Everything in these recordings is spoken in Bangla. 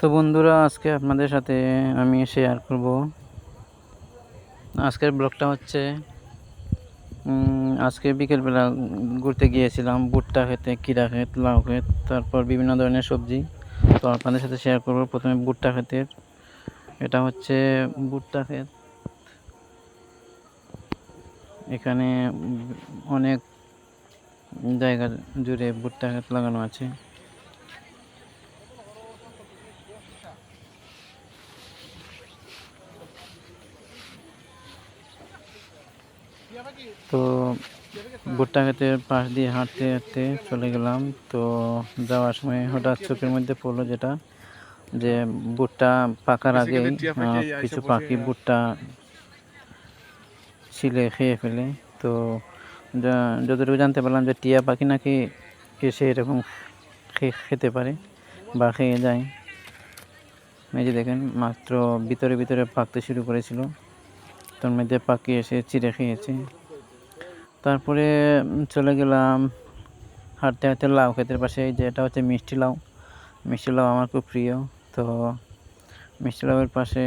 তো বন্ধুরা, আজকে আপনাদের সাথে আমি শেয়ার করব। আজকের ব্লগটা হচ্ছে আজকে বিকেলবেলা ঘুরতে গিয়েছিলাম, ভুট্টা খেতে কিরা ক্ষেত, লাউ ক্ষেত, তারপর বিভিন্ন ধরনের সবজি। তো আপনাদের সাথে শেয়ার করব প্রথমে ভুট্টা ক্ষেতের। এটা হচ্ছে ভুট্টা ক্ষেত। এখানে অনেক জায়গা জুড়ে ভুট্টা ক্ষেত লাগানো আছে। তো ভুট্টা ক্ষেতের পাশ দিয়ে হাঁটতে হাঁটতে চলে গেলাম। তো যাওয়ার সময় হঠাৎ চোখের মধ্যে পড়ল যেটা যে ভুট্টা পাকার আগে কিছু পাখি ভুট্টা ছিলে খেয়ে ফেলে। তো যতটুকু জানতে পারলাম যে টিয়া পাখি নাকি এসে এরকম খেতে পারে বা খেয়ে যায়। এই যে দেখেন মাত্র ভিতরে ভিতরে পাকতে শুরু করেছিল। তার মধ্যে পাখি এসে চিড়ে খেয়েছে। তারপরে চলে গেলাম হাঁটতে হাঁটতে লাউ ক্ষেতের পাশে যে এটা হচ্ছে মিষ্টি লাউ। মিষ্টি লাউ আমার খুব প্রিয়। তো মিষ্টি লাউয়ের পাশে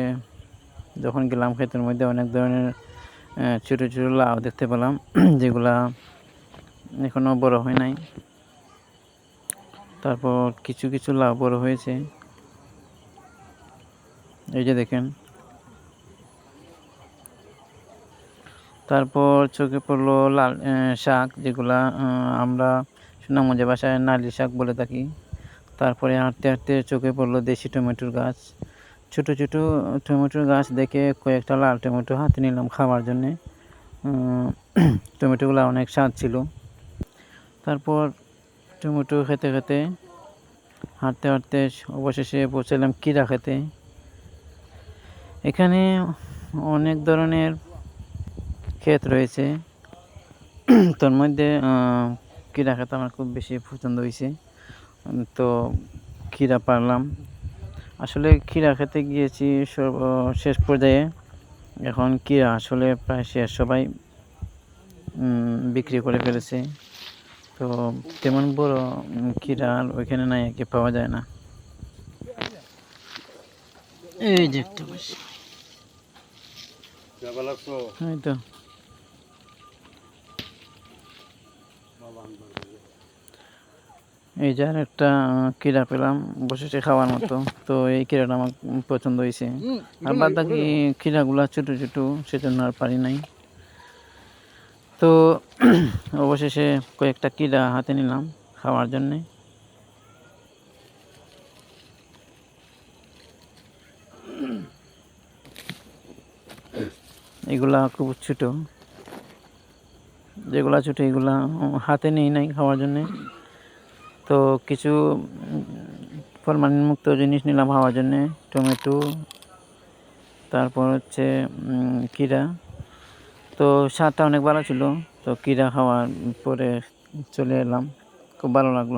যখন গেলাম ক্ষেতের মধ্যে, অনেক ধরনের ছোটো ছোটো লাউ দেখতে পেলাম, যেগুলা এখনও বড় হয় নাই। তারপর কিছু কিছু লাউ বড় হয়েছে। এই যে দেখেন তারপর চোখে পড়ল লাল শাক যেগুলা আমরা সুনামগঞ্জের বাসায় নালি শাক বলে থাকি। তারপরে হাঁটতে হাঁটতে চোখে পড়ল দেশি টমেটোর গাছ। ছোট ছোট টমেটোর গাছ দেখে কয়েকটা লাল টমেটো হাতে নিলাম খাওয়ার জন্যে। টমেটোগুলো অনেক স্বাদ ছিল। তারপর টমেটো খেতে খেতে হাঁটতে হাঁটতে অবশেষে পৌঁছালাম কিরা খেতে। এখানে অনেক ধরনের ক্ষেত রয়েছে। তোর মধ্যে কীরা খেতে আমার খুব বেশি পছন্দ হয়েছে। তো ক্ষীরা পারলাম। আসলে ক্ষীরা খেতে গিয়েছি সর্ব- শেষ পর্যায়ে। এখন ক্ষীরা আসলে প্রায় শেষ সবাই বিক্রি করে ফেলেছে। তো তেমন বড় ক্ষীরা আর ওইখানে নাই আর কি পাওয়া যায় না। এই যে একটা বসে। এই তো। এই যে আর একটা কিরা পেলাম বসেছে খাওয়ার মতো। তো এই কিরাটা আমার পছন্দ হয়েছে। আর বাদ বাকি কিরাগুলা ছোটো ছোটো সেজন্য আর পারি নাই। তো অবশেষে কয়েকটা কিরা হাতে নিলাম খাওয়ার জন্যে। এগুলা খুব ছোটো। যেগুলা ছোটো এগুলো হাতে নেই নাই খাওয়ার জন্যে। তো কিছু ফরমালিনমুক্ত জিনিস নিলাম খাওয়ার জন্যে, টমেটো, তারপর হচ্ছে কিরা। তো স্বাদটা অনেক ভালো ছিল, তো কিরা খাওয়ার পরে চলে এলাম, খুব ভালো লাগল।